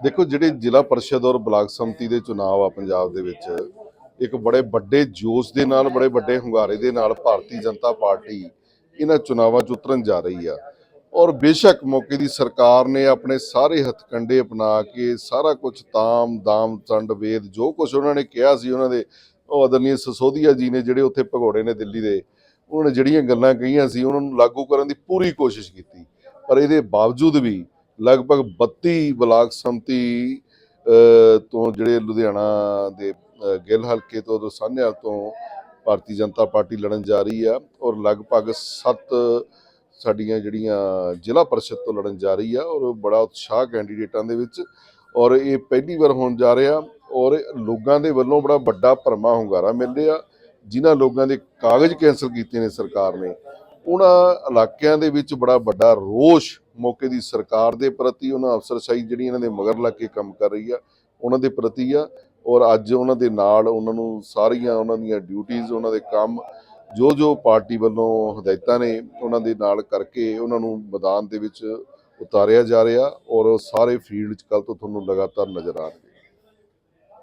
ਦੇਖੋ, ਜਿਹੜੇ ਜ਼ਿਲ੍ਹਾ ਪਰਿਸ਼ਦ ਔਰ ਬਲਾਕ ਸੰਮਤੀ ਦੇ ਚੁਣਾਵ ਆ ਪੰਜਾਬ ਦੇ ਵਿੱਚ, ਇੱਕ ਬੜੇ ਵੱਡੇ ਜੋਸ਼ ਦੇ ਨਾਲ, ਬੜੇ ਵੱਡੇ ਹੰਗਾਰੇ ਦੇ ਨਾਲ ਭਾਰਤੀ ਜਨਤਾ ਪਾਰਟੀ ਇਹਨਾਂ ਚੁਣਾਵਾਂ 'ਚ ਉਤਰਨ ਜਾ ਰਹੀ ਆ। ਔਰ ਬੇਸ਼ੱਕ ਮੌਕੇ ਦੀ ਸਰਕਾਰ ਨੇ ਆਪਣੇ ਸਾਰੇ ਹੱਥਕੰਡੇ ਅਪਣਾ ਕੇ ਸਾਰਾ ਕੁਝ ਤਾਮ, ਦਾਮ, ਚੰਡ, ਵੇਦ, ਜੋ ਕੁਝ ਉਹਨਾਂ ਨੇ ਕਿਹਾ ਸੀ ਉਹਨਾਂ ਦੇ, ਉਹ ਅਦਰਨੀ ਸਸੋਦੀਆ ਜੀ ਨੇ ਜਿਹੜੇ ਉੱਥੇ ਭਗੌੜੇ ਨੇ ਦਿੱਲੀ ਦੇ, ਉਹਨਾਂ ਨੇ ਜਿਹੜੀਆਂ ਗੱਲਾਂ ਕਹੀਆਂ ਸੀ, ਉਹਨਾਂ ਨੂੰ ਲਾਗੂ ਕਰਨ ਦੀ ਪੂਰੀ ਕੋਸ਼ਿਸ਼ ਕੀਤੀ। ਪਰ ਇਹਦੇ ਬਾਵਜੂਦ ਵੀ ਲਗਭਗ 32 ਬਲਾਕ ਸੰਮਤੀ ਤੋਂ ਜਿਹੜੇ ਲੁਧਿਆਣਾ ਦੇ ਗਿੱਲ ਹਲਕੇ ਤੋਂ ਤੋਂ ਤੋਂ ਭਾਰਤੀ ਜਨਤਾ ਪਾਰਟੀ ਲੜਨ ਜਾ ਰਹੀ ਆ ਔਰ ਲਗਭਗ 7 ਸਾਡੀਆਂ ਜਿਹੜੀਆਂ ਜ਼ਿਲ੍ਹਾ ਪਰਿਸ਼ਦ ਤੋਂ ਲੜਨ ਜਾ ਰਹੀ ਆ ਔਰ ਬੜਾ ਉਤਸ਼ਾਹ ਕੈਂਡੀਡੇਟਾਂ ਦੇ ਵਿੱਚ ਔਰ ਇਹ ਪਹਿਲੀ ਵਾਰ ਹੋਣ ਜਾ ਰਿਹਾ ਔਰ ਲੋਕਾਂ ਦੇ ਵੱਲੋਂ ਬੜਾ ਵੱਡਾ ਭਰਮਾ ਹੁੰਗਾਰਾ ਮਿਲ ਰਿਹਾ, ਜਿਨ੍ਹਾਂ ਲੋਕਾਂ ਦੇ ਕਾਗਜ਼ ਕੈਂਸਲ ਕੀਤੇ ਨੇ ਸਰਕਾਰ ਨੇ। ਉਹਨਾਂ ਇਲਾਕਿਆਂ ਦੇ ਵਿੱਚ ਬੜਾ ਵੱਡਾ ਰੋਸ਼ ਮੌਕੇ ਦੀ ਸਰਕਾਰ ਦੇ ਪ੍ਰਤੀ, ਉਹਨਾਂ ਅਫਸਰਸ਼ਾਹੀ ਜਿਹੜੀ ਇਹਨਾਂ ਦੇ ਮਗਰ ਲੱਗ ਕੇ ਕੰਮ ਕਰ ਰਹੀ ਆ, ਉਹਨਾਂ ਦੇ ਪ੍ਰਤੀ ਆ। ਔਰ ਅੱਜ ਉਹਨਾਂ ਦੇ ਨਾਲ ਉਹਨਾਂ ਨੂੰ ਸਾਰੀਆਂ ਉਹਨਾਂ ਦੀਆਂ ਡਿਊਟੀਆਂ ਉਹਨਾਂ ਦੇ ਕੰਮ ਜੋ ਜੋ ਪਾਰਟੀ ਵੱਲੋਂ ਹਦਾਇਤਾਂ ਨੇ, ਉਹਨਾਂ ਦੇ ਨਾਲ ਕਰਕੇ ਉਹਨਾਂ ਨੂੰ ਮੈਦਾਨ ਦੇ ਵਿੱਚ ਉਤਾਰਿਆ ਜਾ ਰਿਹਾ ਔਰ ਸਾਰੇ ਫੀਲਡ 'ਚ ਕੱਲ ਤੋਂ ਤੁਹਾਨੂੰ ਲਗਾਤਾਰ ਨਜ਼ਰ ਆ ਰਹੇ